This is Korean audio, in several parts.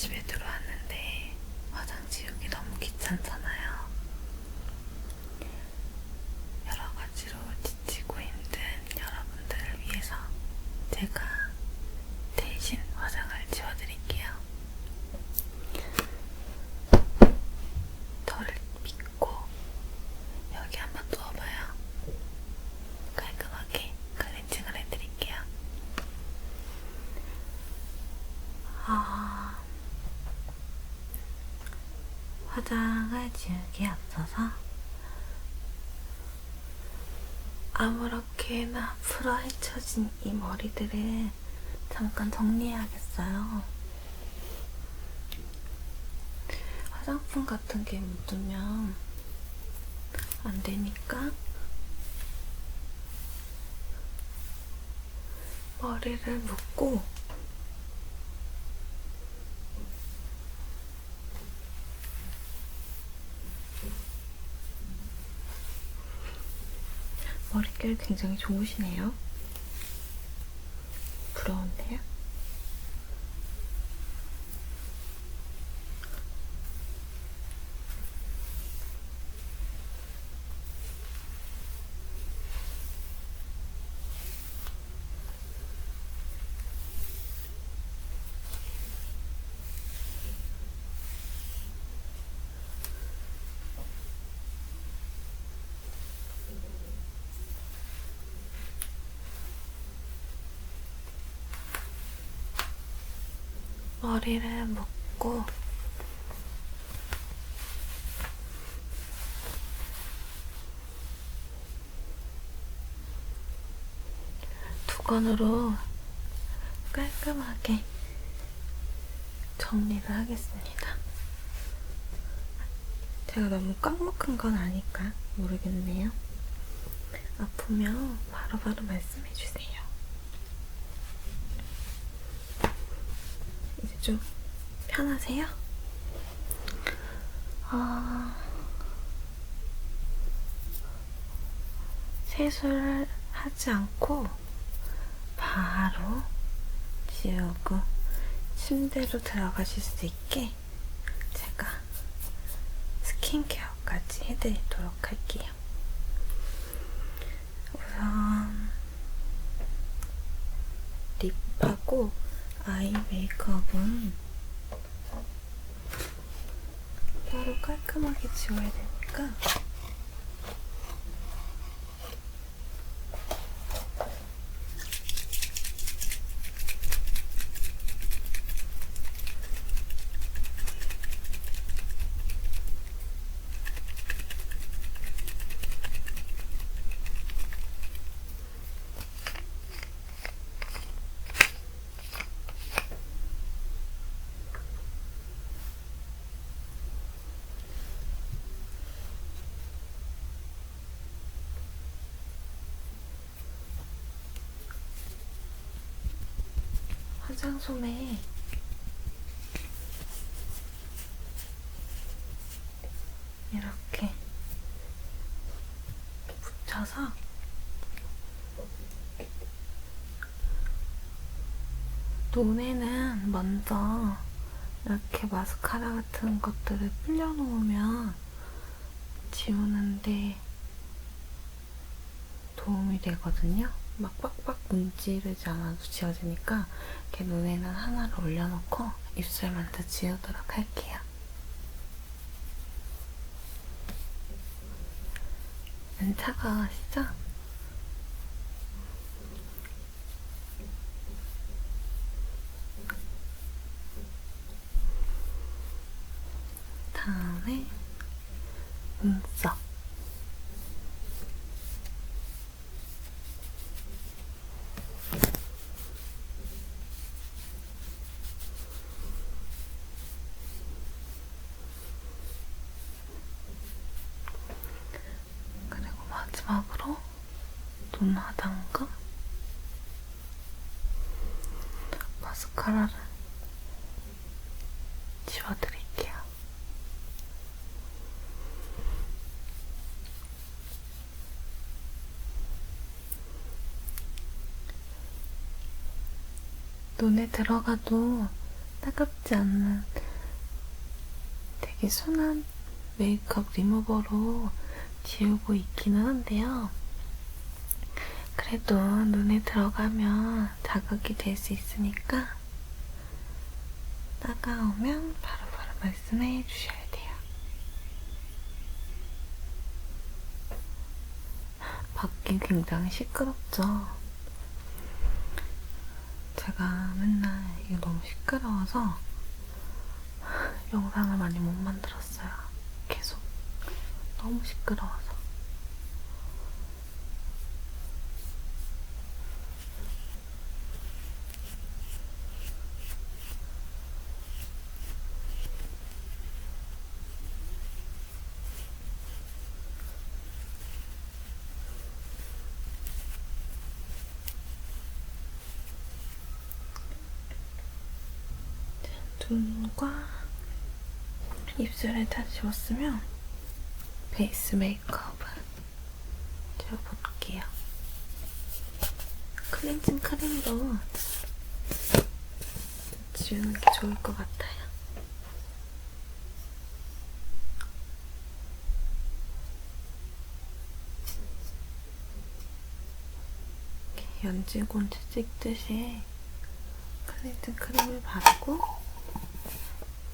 цвета 화장을 지우개 앞서서 아무렇게나 풀어 헤쳐진 이 머리들을 잠깐 정리해야겠어요. 화장품 같은 게 묻으면 안 되니까 머리를 묶고 머릿결 굉장히 좋으시네요. 머리를 묶고 두건으로 깔끔하게 정리를 하겠습니다. 제가 너무 꽉 묶은 건 아닐까 모르겠네요. 아프면 바로바로 말씀해 주세요. 이제 좀 편하세요? 아, 세수를 하지 않고 바로 지우고 침대로 들어가실 수 있게 제가 스킨케어까지 해드리도록 할게요. 우선 립하고 아이 메이크업은 따로 깔끔하게 지워야 되니까 화장솜에 이렇게 붙여서 눈에는 먼저 이렇게 마스카라 같은 것들을 뿌려놓으면 지우는데 도움이 되거든요. 막 빡빡 문지르지 않아도 지워지니까 이렇게 눈에는 하나를 올려놓고 입술 먼저 지우도록 할게요. 안 차가우시죠? 다음에 눈썹 그리고 마지막으로 눈 하단과 마스카라를 지워드릴게요. 눈에 들어가도 따갑지 않는 되게 순한 메이크업 리무버로 지우고 있기는 한데요. 그래도 눈에 들어가면 자극이 될 수 있으니까 따가우면 바로 바로 말씀해 주셔야 돼요. 밖이 굉장히 시끄럽죠? 제가 맨날 이게 너무 시끄러워서 영상을 많이 못 만들었어요. 너무 시끄러워서. 눈과 입술에 다 지웠으면 베이스 메이크업을 지워볼게요. 클렌징 크림으로 지우는 게 좋을 것 같아요. 연지곤지 찍듯이 클렌징 크림을 바르고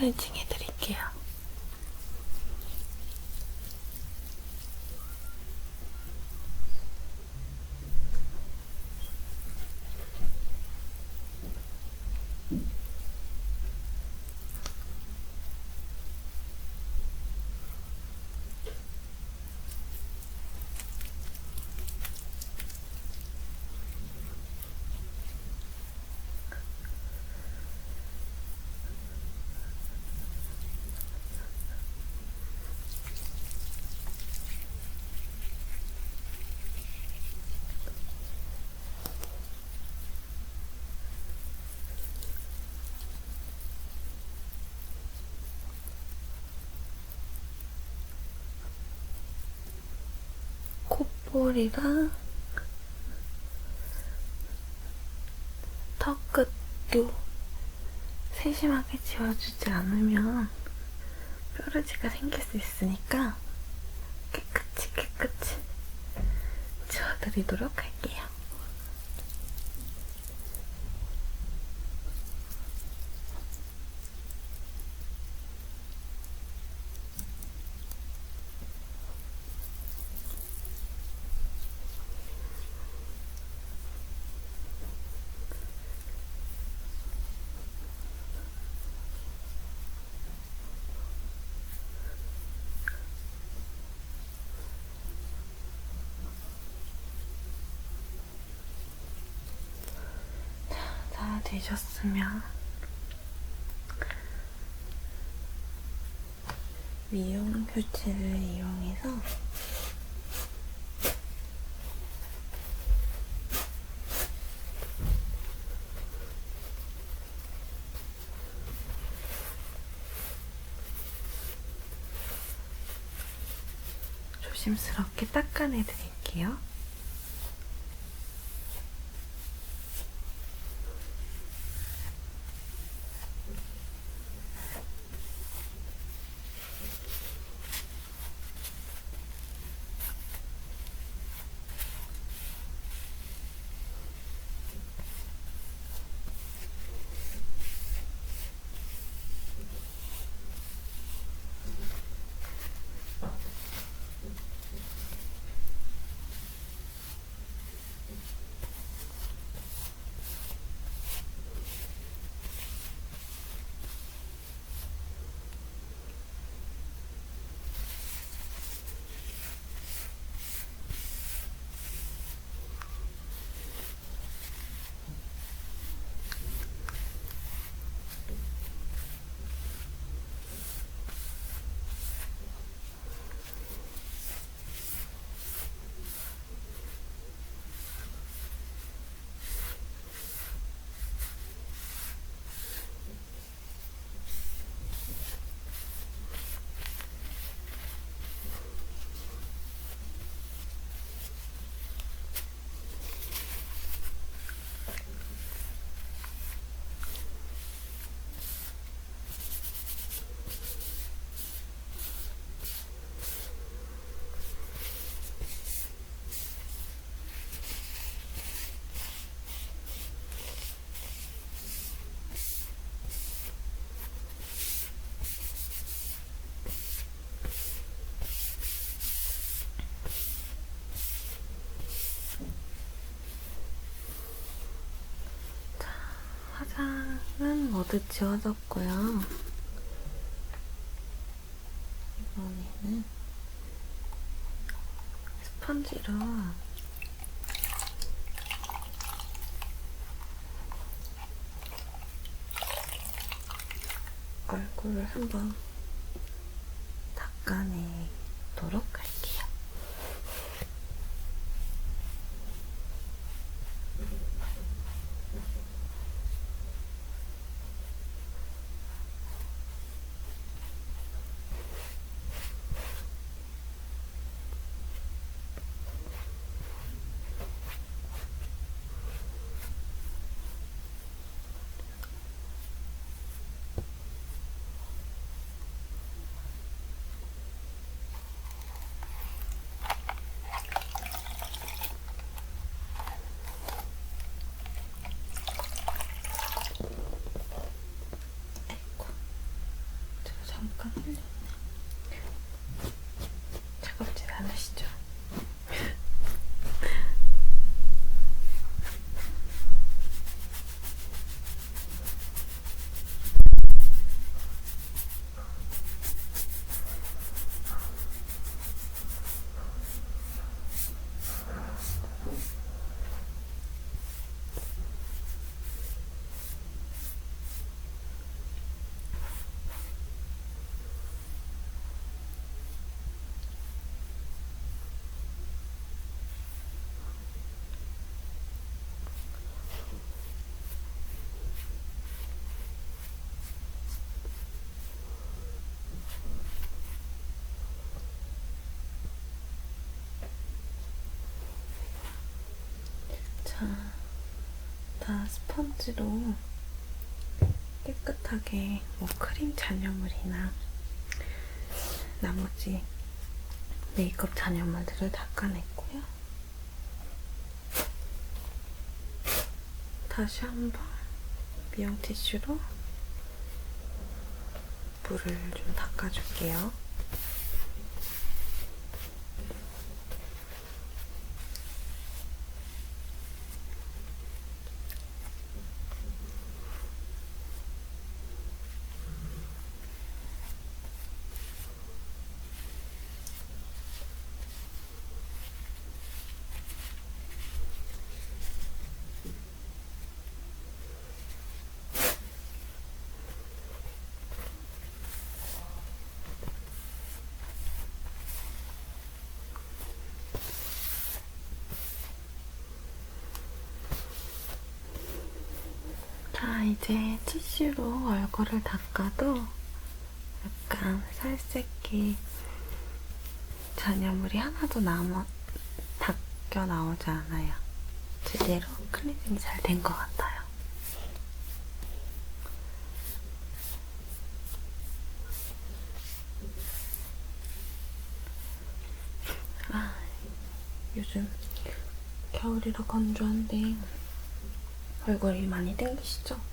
깨끗이 클렌징 해드릴게요. 콧볼이랑 턱 끝도 세심하게 지워주지 않으면 뾰루지가 생길 수 있으니까 깨끗이 깨끗이 지워드리도록 할게요. 다 되셨으면 미용 교체를 이용해서 조심스럽게 닦아내 드릴게요. 모두 지워졌고요. 이번에는 스펀지로 얼굴을 한번 닦아내도록 할게요. 아이고, 제가 잠깐 흘렸네. 차갑질 않으시죠? 자, 다 스펀지로 깨끗하게 뭐 크림 잔여물이나 나머지 메이크업 잔여물들을 닦아냈고요. 다시 한번 미용 티슈로 물을 좀 닦아줄게요. 자, 이제 티슈로 얼굴을 닦아도 약간 살색기 잔여물이 하나도 남아 닦여 나오지 않아요. 제대로 클리닝이 잘 된 것 같아요. 아, 요즘 겨울이라 건조한데 얼굴이 많이 땡기시죠?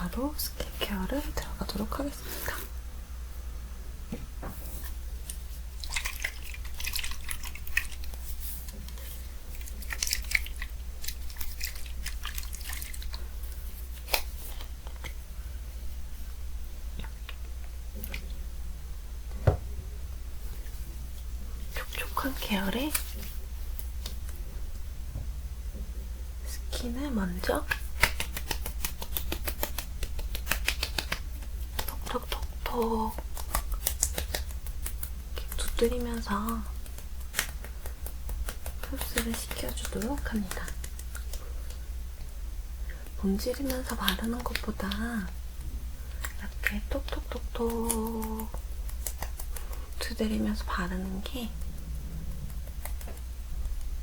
바로 스킨케어를 들어가도록 하겠습니다. 촉촉한 계열의 스킨을 먼저 이렇게 두드리면서 흡수를 시켜주도록 합니다. 문지르면서 바르는 것보다 이렇게 톡톡톡톡 두드리면서 바르는 게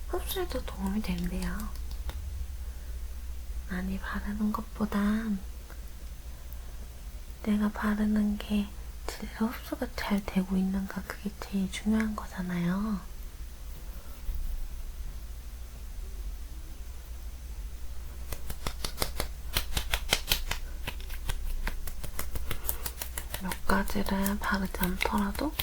흡수에도 도움이 된대요. 많이 바르는 것보단 내가 바르는 게 제대로 흡수가 잘 되고 있는가 그게 제일 중요한 거잖아요. 몇 가지를 바르지 않더라도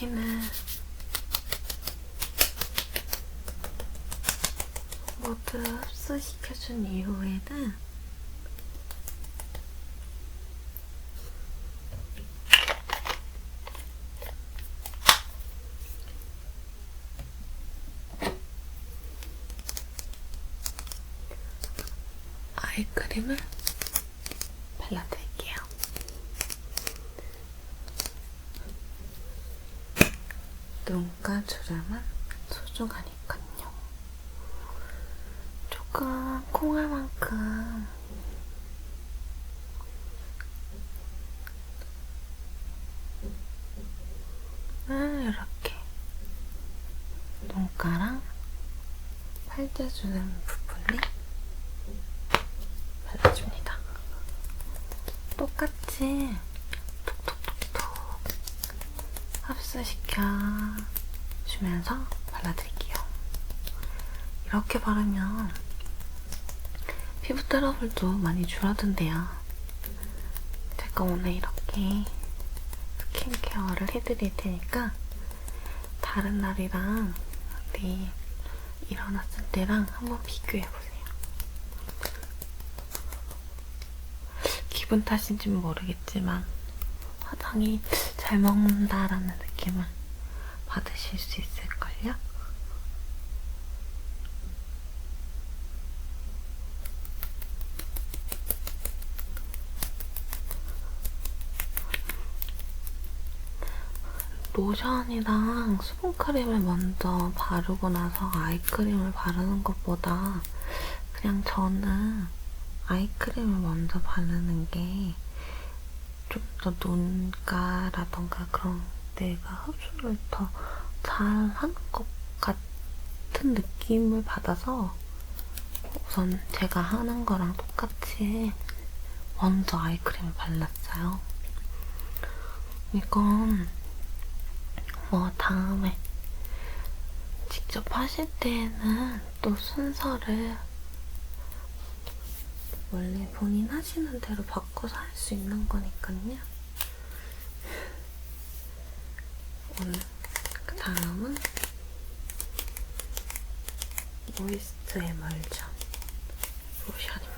스킨을 모두 흡수시켜준 이후에는 아이 크림을 발라드릴게요. 눈가 주름은 소중하니깐요. 조금 콩알만큼 이렇게 눈가랑 팔자 주름 부분에 발라줍니다. 똑같이 톡톡톡톡 흡수시켜 주면서 발라드릴게요. 이렇게 바르면 피부 트러블도 많이 줄어든대요. 제가 오늘 이렇게 스킨케어를 해드릴 테니까 다른 날이랑 내일 일어났을 때랑 한번 비교해보세요. 기분 탓인지는 모르겠지만 화장이 잘 먹는다라는 느낌 을 받으실 수 있을걸요? 로션이랑 수분크림을 먼저 바르고 나서 아이크림을 바르는 것보다 그냥 저는 아이크림을 먼저 바르는 게 좀 더 눈가라던가 그런 데가 흡수를 더잘 하는 것 같은 느낌을 받아서 우선 제가 하는 거랑 똑같이 먼저 아이크림을 발랐어요. 이건 뭐 다음에 직접 하실 때에는 또 순서를 원래 본인 하시는 대로 바꿔서 할 수 있는 거니까요. 오늘 그 다음은 모이스트 에멀전 로션입니다.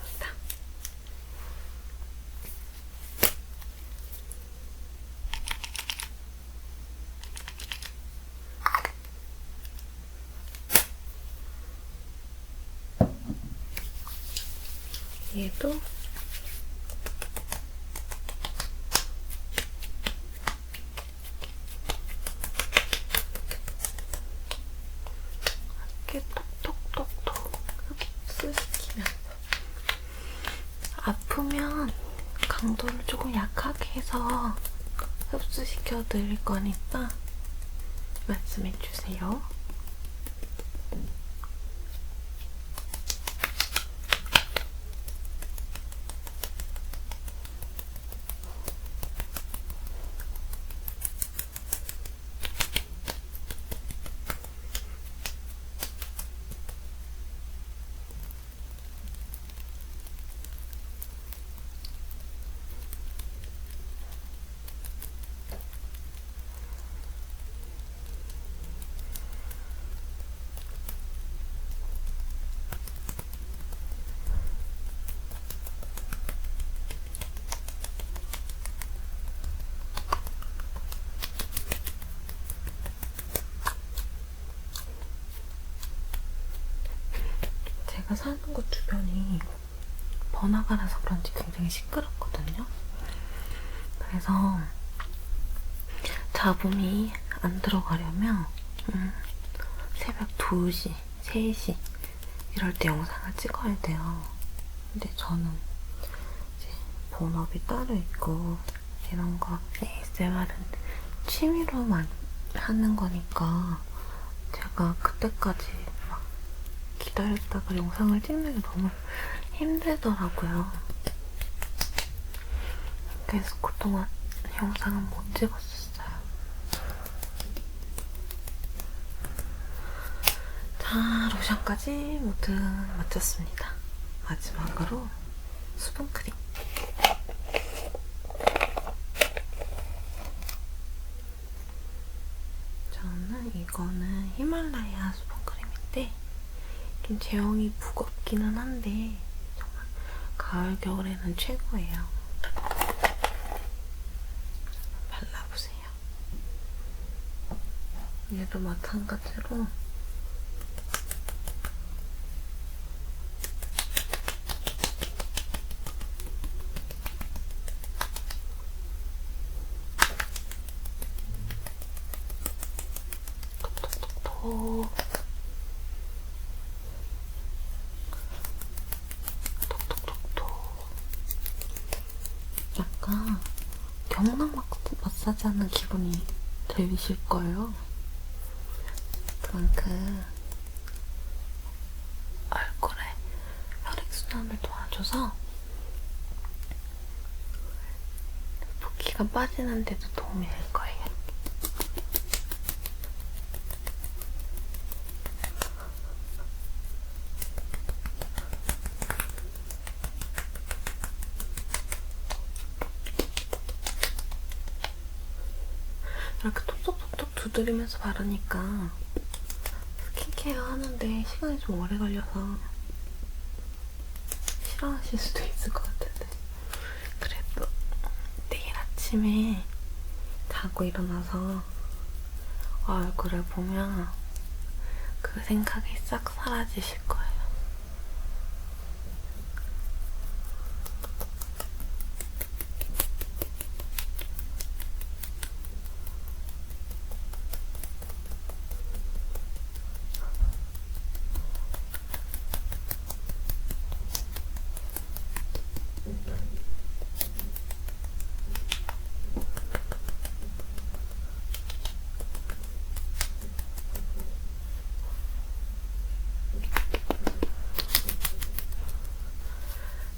얘도 이렇게 톡톡톡톡 흡수시키면서 아프면 강도를 조금 약하게 해서 흡수 시켜 드릴 거니까 말씀해 주세요. 제가 사는 곳 주변이 번화가라서 그런지 굉장히 시끄럽거든요. 그래서 잡음이 안 들어가려면 음, 새벽 2시, 3시 이럴 때 영상을 찍어야 돼요. 근데 저는 이제 본업이 따로 있고 이런 거 ASMR은 취미로만 하는 거니까 제가 그때까지 막 기다렸다가 영상을 찍는 게 너무 힘들더라고요. 그래서 그동안 영상은 못 찍었었어요. 자, 로션까지 모두 마쳤습니다. 마지막으로 수분크림. 이거는 히말라야 수분 크림인데 좀 제형이 무겁기는 한데 정말 가을 겨울에는 최고예요. 발라보세요. 얘도 마찬가지로 톡톡톡톡 톡톡톡톡 약간 경락 마사지 하는 기분이 들리실 거예요. 그만큼 얼굴에 혈액순환을 도와줘서 붓기가 빠지는데도 도움이 될 거예요. 이렇게 톡톡톡톡 두드리면서 바르니까 스킨케어 하는데 시간이 좀 오래 걸려서 싫어하실 수도 있을 것 같은데 그래도 내일 아침에 자고 일어나서 얼굴을 보면 그 생각이 싹 사라지실 거예요.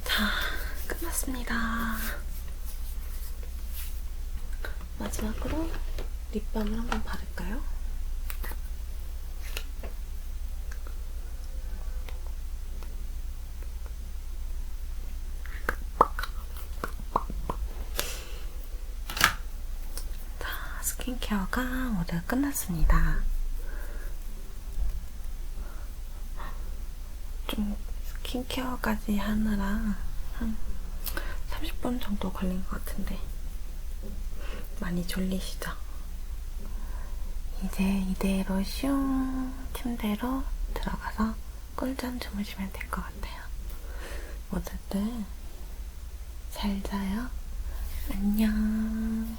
자, 끝났습니다. 마지막으로 립밤을 한번 바를까요? 자, 스킨케어가 모두 끝났습니다. 좀 스킨케어까지 하느라 한 30분 정도 걸린 것 같은데 많이 졸리시죠? 이제 이대로 슝 침대로 들어가서 꿀잠 주무시면 될 것 같아요. 어쨌든 잘 자요. 안녕.